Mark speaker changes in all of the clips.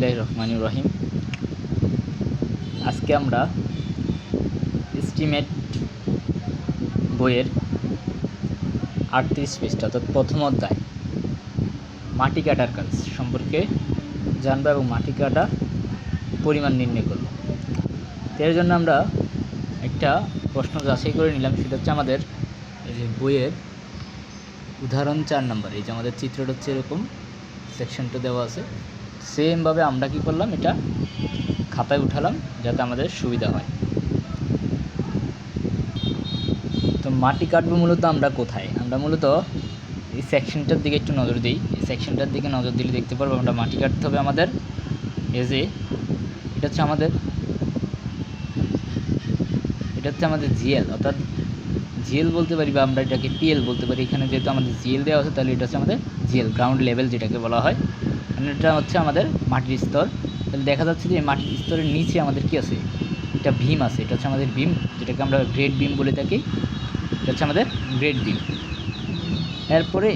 Speaker 1: বিসমিল্লাহ রহমান রহিম আজকে আমরা এস্টিমেট বইয়ের আটত্রিশ পৃষ্ঠা অর্থাৎ প্রথম অধ্যায় মাটি কাটার কাজ সম্পর্কে জানবো এবং মাটি কাটা পরিমাণ নির্ণয় করব এর জন্য আমরা একটা প্রশ্ন যাচাই করে নিলাম সেটা হচ্ছে আমাদের যে বইয়ের উদাহরণ চার নম্বর এই যে আমাদের চিত্রটা হচ্ছে এরকম সেকশনটা দেওয়া আছে সেমভাবে আমরা কি করলাম এটা খাতায় উঠালাম যাতে আমাদের সুবিধা হয় তো মাটি কাটবো মূলত আমরা কোথায় আমরা মূলত এই সেকশনটার দিকে একটু নজর দিই এই সেকশনটার দিকে নজর দিলে দেখতে পারবো আমরা মাটি কাটতে হবে আমাদের এই এটা হচ্ছে আমাদের এটা হচ্ছে আমাদের জিএল অর্থাৎ জিএল বলতে পারি বা আমরা এটাকে পিএল বলতে পারি এখানে যেহেতু আমাদের জিএল দেওয়া আছে তাহলে এটা হচ্ছে আমাদের জিএল গ্রাউন্ড লেভেল যেটাকে বলা হয় এটা হচ্ছে আমাদের মাটির স্তর তাহলে দেখা যাচ্ছে যে মাটির স্তরের নিচে আমাদের কি আছে এটা ভীম আছে এটা হচ্ছে আমাদের ভীম যেটাকে আমরা গ্রেট ভীম বলে থাকি এটা হচ্ছে আমাদের গ্রেট ভীম এরপরে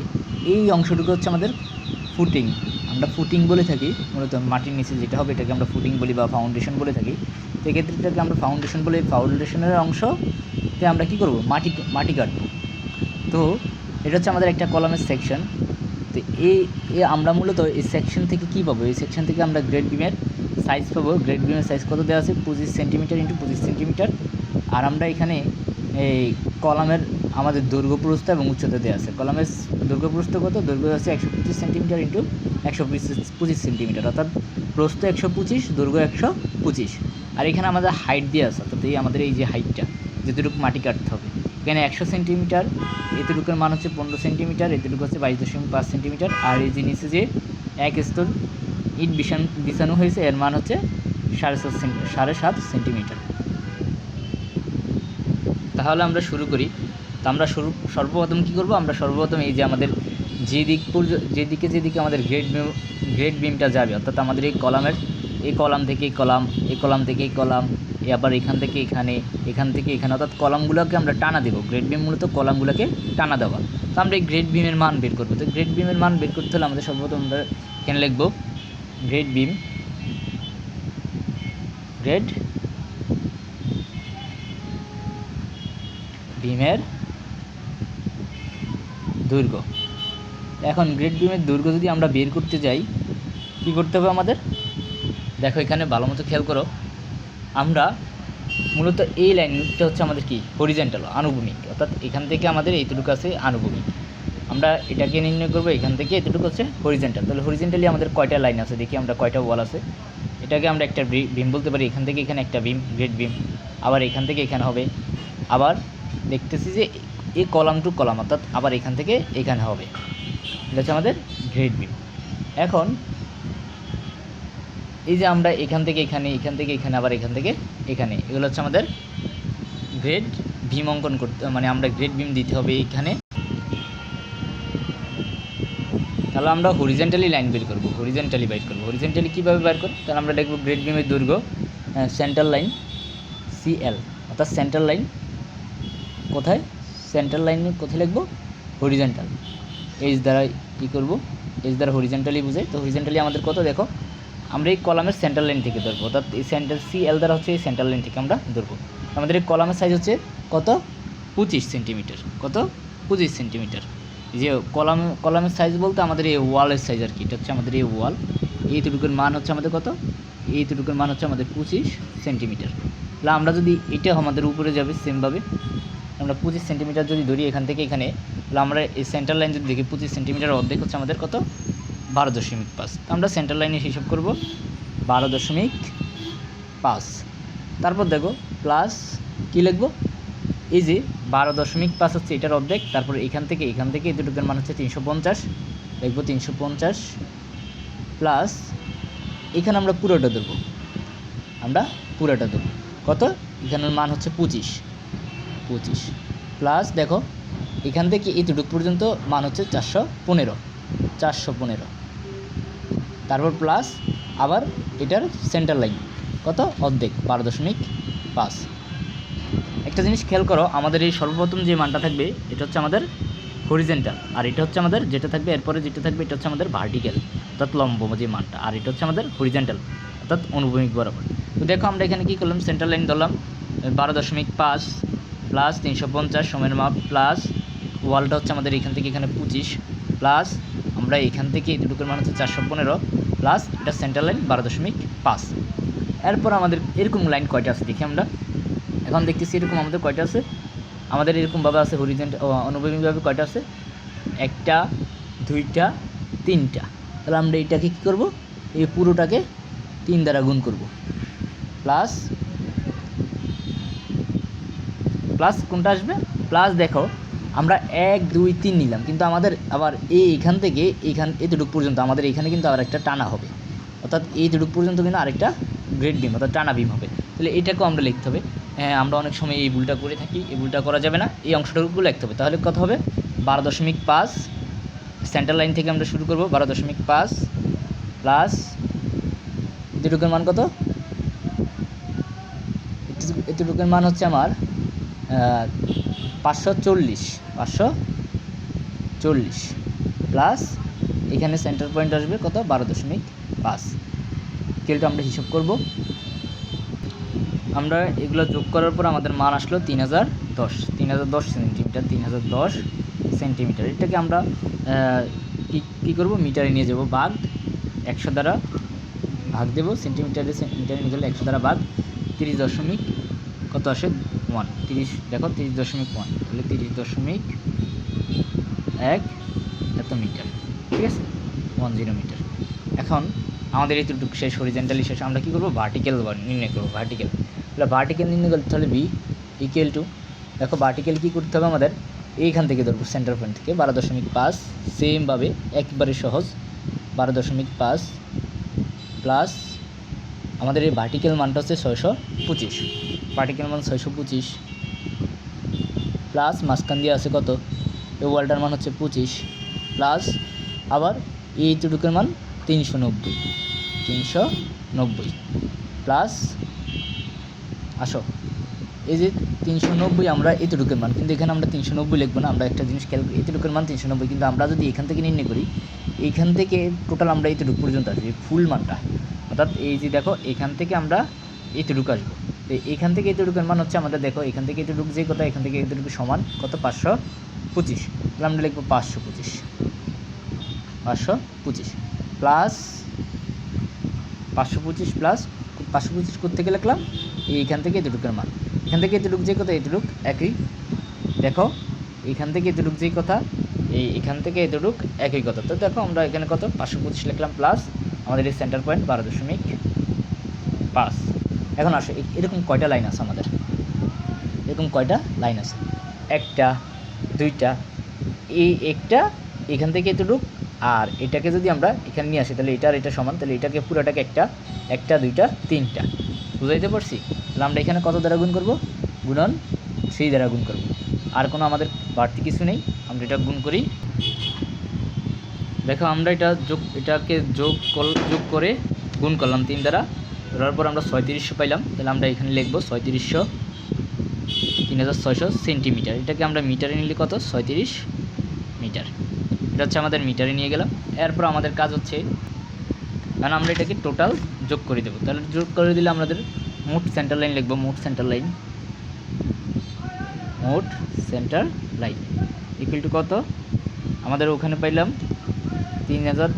Speaker 1: এই অংশটুকু হচ্ছে আমাদের ফুটিং আমরা ফুটিং বলে থাকি মূলত মাটির নিচে যেটা হবে এটাকে আমরা ফুটিং বলি বা ফাউন্ডেশন বলে থাকি সেক্ষেত্রে এটাকে আমরা ফাউন্ডেশন বলে ফাউন্ডেশনের অংশতে আমরা কি করব মাটি মাটি কাটবো তো এটা হচ্ছে আমাদের একটা কলামের সেকশন তো এই আমরা মূলত এই সেকশন থেকে কী পাবো এই সেকশন থেকে আমরা গ্রেড বিমের সাইজ পাবো গ্রেড বিমের সাইজ কত দেওয়া আছে পঁচিশ সেন্টিমিটার ইন্টু পঁচিশ সেন্টিমিটার আর আমরা এখানে এই কলামের আমাদের দৈর্ঘ্য এবং উচ্চতা দেওয়া আছে কলামের দৈর্ঘ্য কত দৈর্ঘ্য আছে একশো পঁচিশ সেন্টিমিটার ইন্টু একশো পঁচিশ সেন্টিমিটার অর্থাৎ প্রস্থ একশো পঁচিশ দৈর্ঘ্য একশো পঁচিশ আর এখানে আমাদের হাইট দেওয়া আছে অর্থাৎ এই আমাদের এই যে হাইটটা যেটুকু মাটি কাটতে হবে এখানে একশো সেন্টিমিটার এতটুকুর মান হচ্ছে পনেরো সেন্টিমিটার এতটুকু হচ্ছে বাইশ দশমিক পাঁচ সেন্টিমিটার আর এই যে নিচে যে এক স্তর ইট বিছান বিছানো হয়েছে এর মান হচ্ছে সাড়ে সাত সাড়ে সাত সেন্টিমিটার তাহলে আমরা শুরু করি তো আমরা শুরু সর্বপ্রথম কী করবো আমরা সর্বপ্রথম এই যে আমাদের যে দিক যেদিকে যেদিকে আমাদের গ্রেড বিম গ্রেড বিমটা যাবে অর্থাৎ আমাদের এই কলামের এই কলাম থেকে এই কলাম এই কলাম থেকে এই কলাম আবার এখান থেকে এখানে এখান থেকে এখানে অর্থাৎ কলামগুলোকে আমরা টানা দেবো গ্রেড বিম মূলত কলামগুলোকে টানা দেওয়া তো আমরা এই গ্রেড বিমের মান বের করবো তো গ্রেড বিমের মান বের করতে হলে আমাদের সর্বপ্রথম আমরা এখানে লিখবো গ্রেড বিম গ্রেড বিমের দৈর্ঘ্য এখন গ্রেড বিমের দৈর্ঘ্য যদি আমরা বের করতে যাই কি করতে হবে আমাদের দেখো এখানে ভালো মতো খেয়াল করো আমরা মূলত এই লাইনটা হচ্ছে আমাদের কি হরিজেন্টাল আনুভূমিক অর্থাৎ এখান থেকে আমাদের এইটুকু আছে আনুভূমিক আমরা এটাকে নির্ণয় করবো এখান থেকে এতটুকু হচ্ছে হরিজেন্টাল তাহলে হরিজেন্টালি আমাদের কয়টা লাইন আছে দেখি আমরা কয়টা ওয়াল আছে এটাকে আমরা একটা ভিম বলতে পারি এখান থেকে এখানে একটা ভিম গ্রেট ভিম আবার এখান থেকে এখানে হবে আবার দেখতেছি যে এই কলাম টু কলাম অর্থাৎ আবার এখান থেকে এখানে হবে এটা হচ্ছে আমাদের গ্রেট ভিম এখন এই যে আমরা এখান থেকে এখানে এখান থেকে এখানে আবার এখান থেকে এখানে এগুলো হচ্ছে আমাদের গ্রেড ভীম অঙ্কন করতে মানে আমরা গ্রেড ভীম দিতে হবে এখানে তাহলে আমরা হরিজেন্টালি লাইন বের করবো হরিজেন্টালি বাইর করবো হরিজেন্টালি কীভাবে বাইর করবো তাহলে আমরা দেখবো গ্রেড বিমের দুর্গ সেন্ট্রাল লাইন সিএল অর্থাৎ সেন্ট্রাল লাইন কোথায় সেন্ট্রাল লাইন কোথায় লিখবো হরিজেন্টাল এইচ দ্বারা কী করবো এইচ দ্বারা হরিজেন্টালি বুঝে তো হরিজেন্টালি আমাদের কত দেখো আমরা এই কলামের সেন্ট্রাল লাইন থেকে ধরবো অর্থাৎ এই সেন্টার সি এল দ্বারা হচ্ছে এই সেন্ট্রাল লাইন থেকে আমরা ধরবো আমাদের এই কলামের সাইজ হচ্ছে কত পঁচিশ সেন্টিমিটার কত পঁচিশ সেন্টিমিটার যে কলাম কলামের সাইজ বলতে আমাদের এই ওয়ালের সাইজ আর কি এটা হচ্ছে আমাদের এই ওয়াল এইটুকুর মান হচ্ছে আমাদের কত এইটুকুর মান হচ্ছে আমাদের পঁচিশ সেন্টিমিটার তাহলে আমরা যদি এটা আমাদের উপরে যাবে সেমভাবে আমরা পঁচিশ সেন্টিমিটার যদি ধরি এখান থেকে এখানে তাহলে আমরা এই সেন্টার লাইন যদি দেখি পঁচিশ সেন্টিমিটার অর্ধেক হচ্ছে আমাদের কত বারো দশমিক পাঁচ আমরা সেন্টার লাইনের হিসাব করব বারো দশমিক পাঁচ তারপর দেখো প্লাস কি লিখবো এই যে বারো দশমিক পাঁচ হচ্ছে এটার অবজেক্ট তারপর এখান থেকে এখান থেকে এই দুটোকের মান হচ্ছে তিনশো পঞ্চাশ লিখবো তিনশো পঞ্চাশ প্লাস এখানে আমরা পুরোটা দেবো আমরা পুরোটা দেবো কত এখানের মান হচ্ছে পঁচিশ পঁচিশ প্লাস দেখো এখান থেকে এতটুক পর্যন্ত মান হচ্ছে চারশো পনেরো চারশো পনেরো তারপর প্লাস আবার এটার সেন্টার লাইন কত অর্ধেক বারো দশমিক পাঁচ একটা জিনিস খেয়াল করো আমাদের এই সর্বপ্রথম যে মানটা থাকবে এটা হচ্ছে আমাদের হরিজেন্টাল আর এটা হচ্ছে আমাদের যেটা থাকবে এরপরে যেটা থাকবে এটা হচ্ছে আমাদের ভার্টিক্যাল অর্থাৎ লম্ব যে মানটা আর এটা হচ্ছে আমাদের হরিজেন্টাল অর্থাৎ অনুভূমিক বরাবর তো দেখো আমরা এখানে কী করলাম সেন্টার লাইন ধরলাম বারো দশমিক পাঁচ প্লাস তিনশো পঞ্চাশ সময়ের মাপ প্লাস ওয়ালটা হচ্ছে আমাদের এখান থেকে এখানে পঁচিশ প্লাস আমরা এখান থেকে এতটুকুর মান হচ্ছে চারশো পনেরো প্লাস এটা সেন্ট্রাল লাইন বারো দশমিক পাঁচ এরপর আমাদের এরকম লাইন কয়টা আছে দেখি আমরা এখন দেখতেছি এরকম আমাদের কয়টা আছে আমাদের এরকমভাবে আছে হরিজেন্ট অনুভূমিকভাবে কয়টা আছে একটা দুইটা তিনটা তাহলে আমরা এটাকে কী করবো এই পুরোটাকে তিন দ্বারা গুণ করব প্লাস প্লাস কোনটা আসবে প্লাস দেখো আমরা এক দুই তিন নিলাম কিন্তু আমাদের আবার এই এখান থেকে এখান এতটুক পর্যন্ত আমাদের এখানে কিন্তু আবার একটা টানা হবে অর্থাৎ এইটুকু পর্যন্ত কিন্তু আরেকটা গ্রেড বিম অর্থাৎ টানা বিম হবে তাহলে এটাকেও আমরা লিখতে হবে হ্যাঁ আমরা অনেক সময় এই ভুলটা করে থাকি এই ভুলটা করা যাবে না এই অংশটুকু লিখতে হবে তাহলে কত হবে বারো দশমিক পাঁচ সেন্টার লাইন থেকে আমরা শুরু করব বারো দশমিক পাঁচ প্লাস এতটুকুর মান কত এতটুকুর মান হচ্ছে আমার পাঁচশো চল্লিশ পাঁচশো চল্লিশ প্লাস এখানে সেন্টার পয়েন্ট আসবে কত বারো দশমিক পাঁচ স্কেলটা আমরা হিসাব করব আমরা এগুলো যোগ করার পর আমাদের মান আসলো তিন হাজার দশ তিন হাজার দশ সেন্টিমিটার তিন হাজার দশ সেন্টিমিটার এটাকে আমরা কী কী করবো মিটারে নিয়ে যাব বাঘ একশো দ্বারা ভাগ দেবো সেন্টিমিটারে মিটারে নিয়ে গেলে একশো দ্বারা বাঘ তিরিশ দশমিক কত আসে ওয়ান তিরিশ দেখো তিরিশ দশমিক ওয়ান তাহলে তিরিশ দশমিক এক এত মিটার ঠিক আছে ওয়ান জিরো মিটার এখন আমাদের এই দুটুক শেষ হরিজেন্টালি শেষ আমরা কী করবো ভার্টিক্যাল নির্ণয় করবো ভার্টিক্যাল তাহলে ভার্টিক্যাল নির্ণয় করতে তাহলে বি ইকুয়াল টু দেখো ভার্টিক্যাল কী করতে হবে আমাদের এইখান থেকে ধরবো সেন্টার পয়েন্ট থেকে বারো দশমিক পাঁচ সেমভাবে একবারে সহজ বারো দশমিক পাঁচ প্লাস আমাদের এই ভার্টিক্যাল মানটা হচ্ছে ছয়শো পঁচিশ ভার্টিক্যাল মান ছয়শো পঁচিশ প্লাস মাঝখান দিয়ে আছে কত এই ওয়ালটার মান হচ্ছে পঁচিশ প্লাস আবার এই চুটুকের মান তিনশো নব্বই তিনশো নব্বই প্লাস আসো এই যে তিনশো নব্বই আমরা এতটুকুর মান কিন্তু এখানে আমরা তিনশো নব্বই লিখবো না আমরা একটা জিনিস খেয়াল এতটুকুর মান তিনশো নব্বই কিন্তু আমরা যদি এখান থেকে নির্ণয় করি এইখান থেকে টোটাল আমরা এতটুকু পর্যন্ত আসবে ফুল মানটা অর্থাৎ এই যে দেখো এখান থেকে আমরা এতটুকু আসবো তো এখান থেকে এতটুকুর মান হচ্ছে আমাদের দেখো এখান থেকে এতটুকু যে কথা এখান থেকে এতটুকু সমান কত পাঁচশো পঁচিশ তাহলে আমরা লিখবো পাঁচশো পঁচিশ পাঁচশো পঁচিশ প্লাস পাঁচশো পঁচিশ প্লাস পাঁচশো পঁচিশ করতে গেলে লিখলাম এইখান থেকে এতটুকুর মান এখান থেকে এতটুকু যে কথা এতটুক একই দেখো এখান থেকে এতটুক যে কথা এই এখান থেকে এতটুক একই কথা তো দেখো আমরা এখানে কত পাঁচশো পঁচিশ লিখলাম প্লাস আমাদের এই সেন্টার পয়েন্ট বারো দশমিক পাঁচ এখন আসো এরকম কয়টা লাইন আছে আমাদের এরকম কয়টা লাইন আছে একটা দুইটা এই একটা এখান থেকে এতটুক আর এটাকে যদি আমরা এখানে নিয়ে আসি তাহলে এটা এটা সমান তাহলে এটাকে পুরোটাকে একটা একটা দুইটা তিনটা বুঝাইতে পারছি তাহলে আমরা এখানে কত দ্বারা গুণ করবো গুণন সেই দ্বারা গুণ করবো আর কোনো আমাদের বাড়তি কিছু নেই আমরা এটা গুণ করি দেখো আমরা এটা যোগ এটাকে যোগ কল যোগ করে গুণ করলাম তিন দ্বারা ধরার পর আমরা ছয়ত্রিশশো পাইলাম তাহলে আমরা এখানে লিখবো ছয়ত্রিশশো তিন হাজার ছয়শো সেন্টিমিটার এটাকে আমরা মিটারে নিলে কত ছয়ত্রিশ মিটার এটা হচ্ছে আমাদের মিটারে নিয়ে গেলাম এরপর আমাদের কাজ হচ্ছে কারণ আমরা এটাকে টোটাল যোগ করে দেবো তাহলে যোগ করে দিলে আমাদের মোট সেন্টার লাইন লিখবো মোট সেন্টার লাইন মোট সেন্টার লাইন ইকুয়াল টু কত আমাদের ওখানে পাইলাম তিন হাজার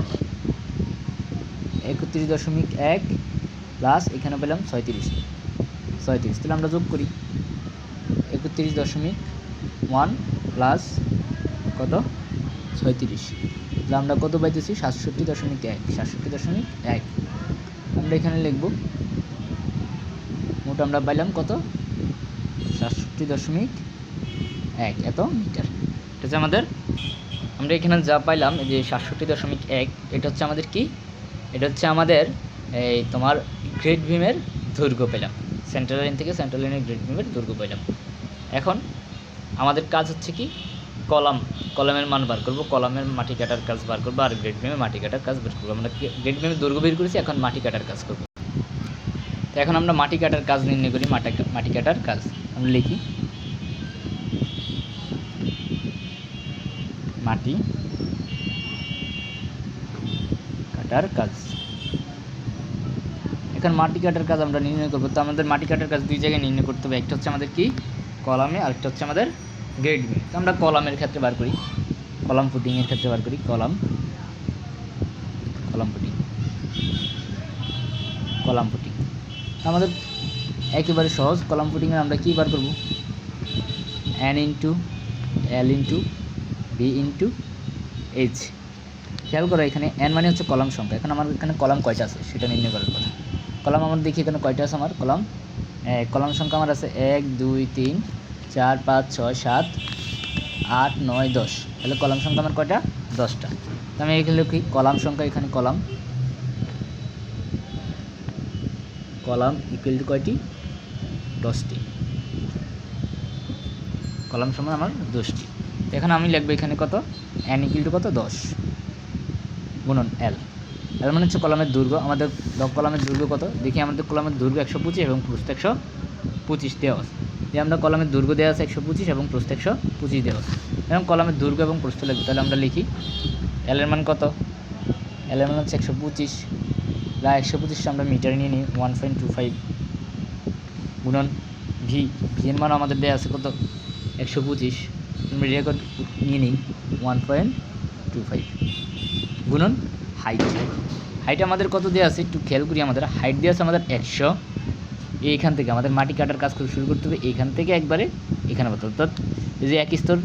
Speaker 1: একত্রিশ দশমিক এক প্লাস এখানে পেলাম ছয়ত্রিশ ছয়ত্রিশ তাহলে আমরা যোগ করি একত্রিশ দশমিক ওয়ান প্লাস কত ছয়ত্রিশ তাহলে আমরা কত পাইতেছি সাতষট্টি দশমিক এক সাতষট্টি দশমিক এক আমরা এখানে লিখব মোট আমরা পাইলাম কত সাতষট্টি দশমিক এক এত মিটার এটা হচ্ছে আমাদের আমরা এখানে যা পাইলাম যে সাতষট্টি দশমিক এক এটা হচ্ছে আমাদের কি এটা হচ্ছে আমাদের এই তোমার গ্রেট ভীমের দৈর্ঘ্য পেলাম সেন্ট্রাল লাইন থেকে সেন্ট্রাল লাইনের গ্রেট ভীমের দৈর্ঘ্য পেলাম এখন আমাদের কাজ হচ্ছে কি কলাম কলামের মান বার করবো কলামের মাটি কাটার কাজ বার করবো আর গ্রেড বিমে মাটি কাটার কাজ বের করবো আমরা গ্রেড বিমের দৈর্ঘ্য বের করেছি এখন মাটি কাটার কাজ করবো তো এখন আমরা মাটি কাটার কাজ নির্ণয় করি মাটি মাটি কাটার কাজ আমরা লিখি মাটি কাটার কাজ এখন মাটি কাটার কাজ আমরা নির্ণয় করবো তো আমাদের মাটি কাটার কাজ দুই জায়গায় নির্ণয় করতে হবে একটা হচ্ছে আমাদের কি কলামে আরেকটা হচ্ছে আমাদের গ্রেড মে তো আমরা কলামের ক্ষেত্রে বার করি কলাম ফুটিংয়ের ক্ষেত্রে বার করি column column footing column footing আমাদের একেবারে সহজ কলাম ফুটিংয়ে আমরা কী বার করবো N into L into B into H খেয়াল করো এখানে এন মানে হচ্ছে কলাম সংখ্যা এখন আমার এখানে কলাম কয়টা আছে সেটা নির্ণয় করার কথা কলাম আমার দেখি এখানে কয়টা আছে আমার কলাম কলাম সংখ্যা আমার আছে এক দুই তিন চার পাঁচ ছয় সাত আট নয় দশ তাহলে কলাম সংখ্যা আমার কয়টা দশটা তো আমি এখানে লিখি কলাম সংখ্যা এখানে কলাম কলাম ইকুয়াল টু কয়টি দশটি কলাম সমান আমার দশটি এখন আমি লিখবো এখানে কত অ্যান ইকুয়াল টু কত দশ গুণন এল এল মানে হচ্ছে কলামের দুর্গ আমাদের কলামের দুর্গ কত দেখি আমাদের কলামের দুর্গ একশো পঁচিশ এবং প্রস্থ 125 পঁচিশ দেওয়া আছে যে আমরা কলামের দুর্গ দেওয়া আছে একশো পঁচিশ এবং প্রস্থ 125 পঁচিশ দেওয়া আছে এবং কলামের দুর্গ এবং প্রস্থ লিখবো তাহলে আমরা লিখি এলের মান কত এর মান হচ্ছে একশো পঁচিশ 125 একশো আমরা মিটার নিয়ে নিই ওয়ান পয়েন্ট টু ফাইভ গুণন ভি ভি এর মান আমাদের দেওয়া আছে কত একশো পঁচিশ আমরা রেকর্ড নিয়ে নিই ওয়ান পয়েন্ট টু ফাইভ গুণন হাইট হাইট আমাদের কত দেওয়া আছে একটু খেয়াল করি আমাদের হাইট দেওয়া আছে আমাদের একশো এইখান থেকে আমাদের মাটি কাটার কাজ করে শুরু করতে হবে এইখান থেকে একবারে এখানে পাতা অর্থাৎ এই যে এক স্তর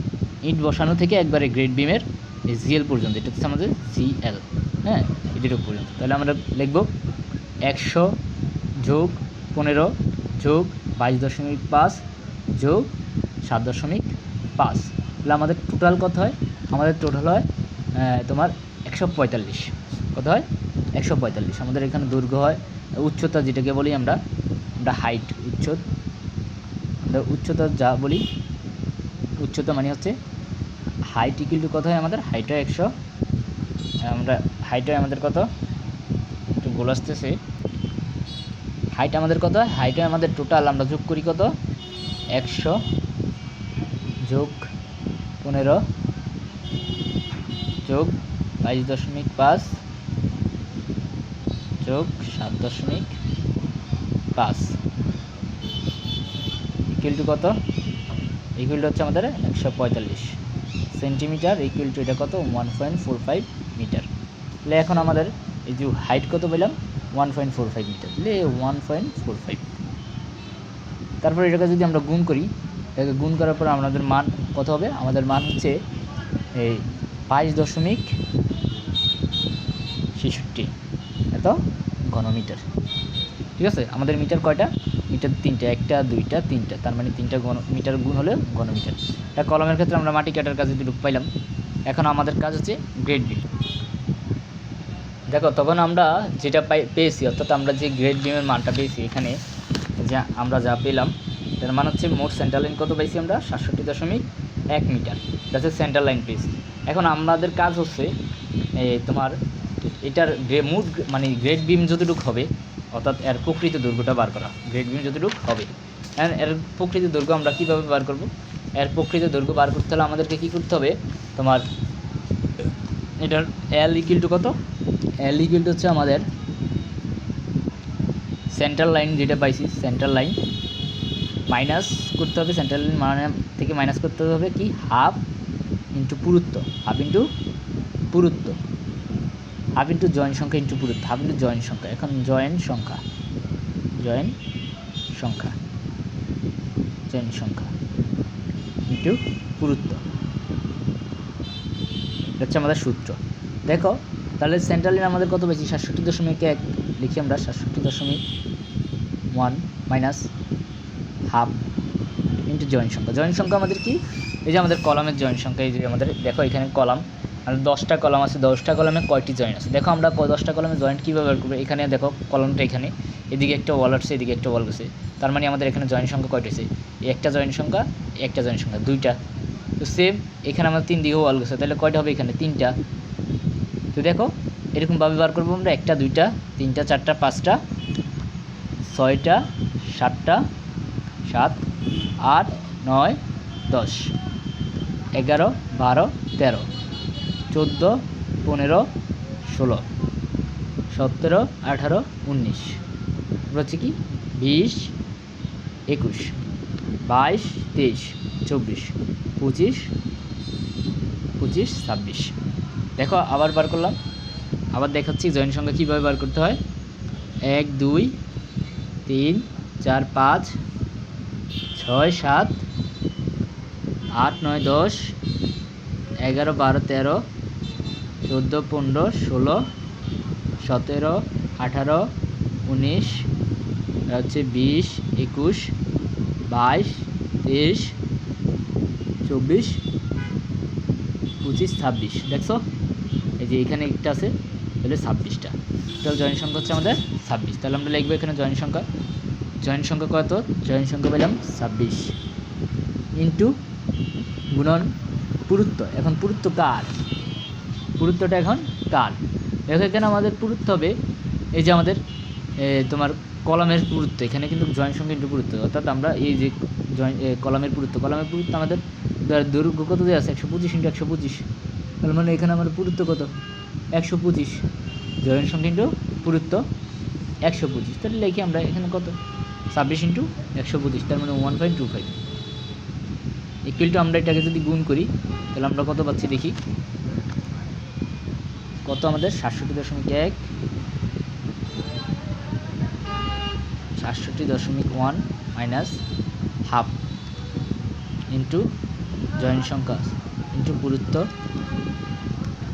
Speaker 1: ইট বসানো থেকে একবারে গ্রেড বিমের জিএল পর্যন্ত এটা হচ্ছে আমাদের সিএল হ্যাঁ এটির পর্যন্ত তাহলে আমরা লিখব একশো যোগ পনেরো যোগ বাইশ দশমিক পাঁচ যোগ সাত দশমিক পাঁচ তাহলে আমাদের টোটাল কত হয় আমাদের টোটাল হয় তোমার একশো পঁয়তাল্লিশ কত হয় একশো পঁয়তাল্লিশ আমাদের এখানে দৈর্ঘ্য হয় উচ্চতা যেটাকে বলি আমরা আমরা হাইট উচ্চ আমরা উচ্চতা যা বলি উচ্চতা মানে হচ্ছে হাইট ইকুয়াল টু কত হয় আমাদের হাইট হয় একশো আমরা হাইট হয় আমাদের কত একটু গোল আসতেছে হাইট আমাদের কত হাইট হয় আমাদের টোটাল আমরা যোগ করি কত একশো যোগ পনেরো যোগ বাইশ দশমিক পাঁচ যোগ সাত দশমিক পাঁচ ইকুয়াল টু কত ইকুয়াল টু হচ্ছে আমাদের একশো পঁয়তাল্লিশ সেন্টিমিটার ইকুয়াল টু এটা কত one point four five metre তাহলে এখন আমাদের এই যে হাইট কত পেলাম one point four five metre তাহলে ওয়ান পয়েন্ট ফোর ফাইভ তারপর এটাকে যদি আমরা গুণ করি এটাকে গুণ করার পর আমাদের মান কত হবে আমাদের মান হচ্ছে এই বাইশ দশমিক ছেষট্টি এত ঘনমিটার ঠিক আছে আমাদের মিটার কয়টা মিটার তিনটা একটা দুইটা তিনটা তার মানে তিনটা ঘন মিটার গুণ হলে ঘনমিটার এটা কলমের ক্ষেত্রে আমরা মাটি কাটার কাজে দুটো পাইলাম এখন আমাদের কাজ হচ্ছে গ্রেড বিম দেখো তখন আমরা যেটা পাই পেয়েছি অর্থাৎ আমরা যে গ্রেড বিমের মানটা পেয়েছি এখানে যে আমরা যা পেলাম তার মানে হচ্ছে মোট সেন্টার লাইন কত পাইছি আমরা সাতষট্টি দশমিক এক metre that's a centre line piece এখন আমাদের কাজ হচ্ছে তোমার এটার মোট মানে গ্রেট বিম যতটুকু হবে অর্থাৎ এর প্রকৃত দুর্গটা বার করা গ্রেট বিম যতটুকু হবে হ্যাঁ এর প্রকৃত দুর্গ আমরা কীভাবে বার করব এর প্রকৃত দুর্গ বার করতে হলে আমাদেরকে কী করতে হবে তোমার এটার এল ইকুইল কত এল ইকুইল হচ্ছে আমাদের সেন্ট্রাল লাইন যেটা পাইছি সেন্ট্রাল লাইন মাইনাস করতে হবে সেন্ট্রাল মানে থেকে মাইনাস করতে হবে কি হাফ ইন্টু পুরুত্ব হাফ ইন্টু পুরুত্ব হাফ ইন্টু জয়েন সংখ্যা ইন্টু পুরুত্ব হাফ ইন্টু জয়েন সংখ্যা এখন জয়েন সংখ্যা জয়েন সংখ্যা জয়েন সংখ্যা ইন্টু পুরুত্ব হচ্ছে আমাদের সূত্র দেখো তাহলে সেন্ট্রাল লাইন আমাদের কত পেয়েছি সাতষট্টি দশমিক এক লিখি আমরা সাতষট্টি দশমিক one minus half into joint সংখ্যা জয়েন্ট সংখ্যা আমাদের কি এই যে আমাদের কলামের জয়েন্ট সংখ্যা এই যে আমাদের দেখো এখানে কলাম আর দশটা কলাম আছে দশটা কলামে কয়টি জয়েন্ট আছে দেখো আমরা দশটা কলামে জয়েন্ট কী ব্যবহার করবো এখানে দেখো কলামটা এখানে এদিকে একটা ওয়াল আসছে এদিকে একটা ওয়াল গেছে তার মানে আমাদের এখানে জয়েন্ট সংখ্যা কয়টা আছে একটা জয়েন্ট সংখ্যা একটা জয়েন্ট সংখ্যা দুইটা তো সেম এখানে আমাদের তিন দিকে ওয়াল গেছে তাহলে কয়টা হবে এখানে তিনটা তো দেখো এরকমভাবে ব্যবহার করবো আমরা একটা দুইটা তিনটা চারটা পাঁচটা ছয়টা সাতটা সাত আট নয় দশ এগারো বারো তেরো চোদ্দো পনেরো ষোলো সতেরো আঠারো উনিশ হচ্ছে কি বিশ একুশ বাইশ তেইশ চব্বিশ পঁচিশ পঁচিশ ছাব্বিশ দেখো আবার বার করলাম আবার দেখাচ্ছি জয়েন সংখ্যা কীভাবে বার করতে হয় এক দুই তিন চার পাঁচ ছয় সাত আট নয় দশ এগারো বারো তেরো চোদ্দো পনেরো ষোলো সতেরো আঠারো উনিশ হচ্ছে বিশ একুশ বাইশ তেইশ চব্বিশ পঁচিশ ছাব্বিশ দেখছো এই যে এখানে একটা আছে তাহলে ছাব্বিশটা তাহলে জয়েন সংখ্যা হচ্ছে আমাদের ছাব্বিশ তাহলে আমরা লিখবো এখানে জয়েন সংখ্যা জয়েন্ট সংখ্যা কত জয়েন্ট সংখ্যা পেলাম ছাব্বিশ ইন্টু গুণন পুরুত্ব এখন পুরুত্ব কার পুরুত্বটা এখন কার দেখো এখানে আমাদের পুরুত্ব হবে এই যে আমাদের তোমার কলমের পুরুত্ব এখানে কিন্তু জয়েন্ট সংখ্যা ইন্টু পুরুত্ব অর্থাৎ আমরা এই যে জয়েন্ট কলমের পুরুত্ব কলমের পুরুত্ব আমাদের দৈর্ঘ্য কত দিয়ে আছে একশো পঁচিশ ইন্টু একশো পঁচিশ তাহলে মানে এখানে আমাদের পুরুত্ব কত একশো পঁচিশ জয়েন্ট সংখ্যা ইন্টু পুরুত্ব একশো পঁচিশ তাহলে লিখি আমরা এখানে কত ছাব্বিশ ইন্টু একশো পঁচিশ তার মানে one point two five equal to আমরা এটাকে যদি গুণ করি তাহলে আমরা কত পাচ্ছি দেখি কত আমাদের সাতষট্টি দশমিক এক সাতষট্টি দশমিক one minus half into joint সংখ্যা ইন্টু পুরুত্ব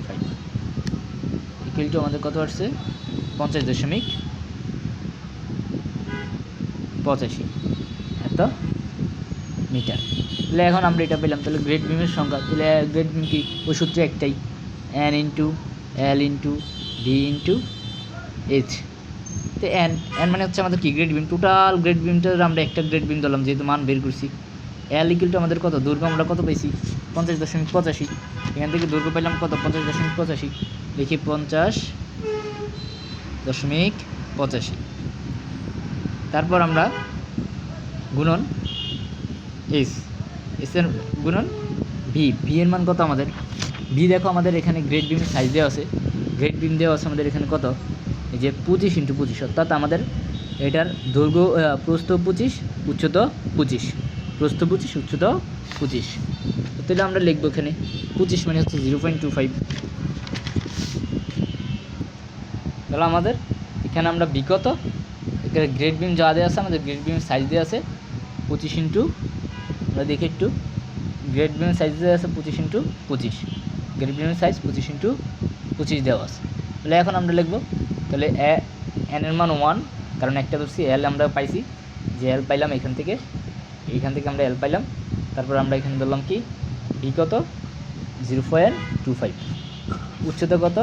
Speaker 1: ফাইভ ইকুয়াল টু আমাদের কত আসছে পঞ্চাশ দশমিক পঁচাশি এত মিটার তাহলে এখন আমরা এটা পেলাম তাহলে গ্রেট বিমের সংখ্যা তাহলে গ্রেট বিম কি ওই সূত্রে একটাই N into L into V into H তো এন এন মানে হচ্ছে আমাদের কি গ্রেট বিম টোটাল গ্রেট বিমটার আমরা একটা গ্রেট বিম দিলাম যেহেতু মান বের করছি এল ইকুয়ালটা আমাদের কত দুর্গ আমরা কত পেয়েছি পঞ্চাশ দশমিক পঁচাশি এখান থেকে দুর্গ পেলাম কত পঞ্চাশ দশমিক পঁচাশি দেখি পঞ্চাশ দশমিক পঁচাশি তারপর আমরা গুণন এস এসের গুণন ভি ভি এর মান কত আমাদের ভি দেখো আমাদের এখানে গ্রেট বিমের সাইজ দেওয়া আছে গ্রেট বিম দেওয়া আছে আমাদের এখানে কত এই যে পঁচিশ ইন্টু পঁচিশ অর্থাৎ আমাদের এটার দৈর্ঘ্য প্রস্থ পঁচিশ উচ্চত পঁচিশ প্রস্থ পঁচিশ উচ্চত পঁচিশ তাহলে আমরা লিখবো এখানে পঁচিশ মানে হচ্ছে জিরো পয়েন্ট টু ফাইভ তাহলে আমাদের এখানে আমরা বিগত এখানে গ্রেড বিম যা দেওয়া আছে আমাদের গ্রেড বিম সাইজ দেওয়া আছে পঁচিশ ইন্টু আমরা দেখি একটু গ্রেড বিম সাইজ দেওয়া আছে পঁচিশ ইন্টু পঁচিশ গ্রেড বিম সাইজ পঁচিশ ইন্টু পঁচিশ দেওয়া আছে তাহলে এখন আমরা লিখবো তাহলে এ এনের মান ওয়ান কারণ একটা ধরছি এল আমরা পাইছি যে এল পাইলাম এখান থেকে এইখান থেকে আমরা এল পাইলাম তারপর আমরা এখানে ধরলাম কি ভি e কত জিরো পয়েন্ট টু ফাইভ উচ্চতা কত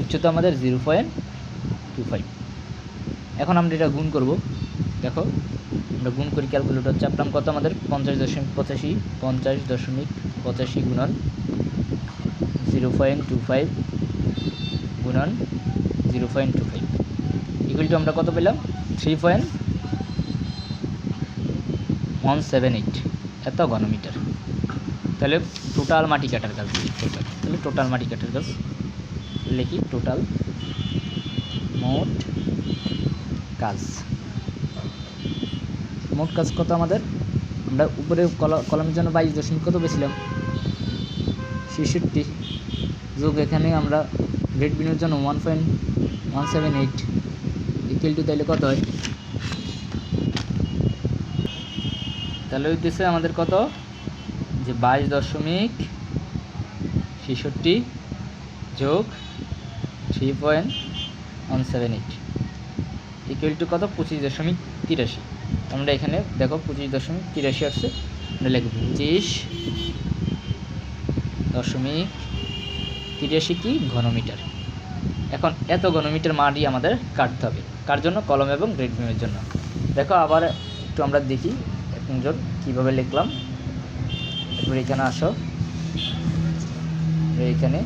Speaker 1: উচ্চতা আমাদের জিরো পয়েন্ট টু ফাইভ এখন আমরা এটা গুণ করব দেখো আমরা গুণ করি ক্যালকুলেটর চাপলাম কত আমাদের পঞ্চাশ দশমিক পঁচাশি পঞ্চাশ দশমিক পঁচাশি গুণন জিরো পয়েন্ট টু ফাইভ গুণন zero point two five equal to আমরা কত পেলাম three point one seven eight এত ঘনমিটার তাহলে টোটাল মাটি কাটার কাজ তাহলে টোটাল মাটি কাটার কাজ লিখি টোটাল মোট কাজ মোট কাজ কত আমাদের আমরা উপরে কলমের জন্য বাইশ দশমিক কত পেয়েছিলাম ছেষট্টি যোগ এখানে আমরা গ্রেড বিনের জন্য one point one seven eight equal to তাহলে কত হয় তাহলে উদ্দেশ্যে আমাদের কত যে বাইশ দশমিক ছেষট্টি যোগ three point one seven eight equal to কত পঁচিশ দশমিক তিরাশি আমরা এখানে দেখো পঁচিশ দশমিক তিরাশি আসছে আমরা লিখব পঁচিশ দশমিক তিরাশি কি ঘনমিটার এখন এত ঘনমিটার মাটি আমাদের কাটতে হবে কার জন্য কলম এবং গ্রেড বিমের জন্য দেখো আবার একটু আমরা দেখি একজন কীভাবে লিখলাম এবার এখানে আসো এইখানে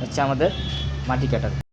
Speaker 1: হচ্ছে আমাদের মাটি কাটার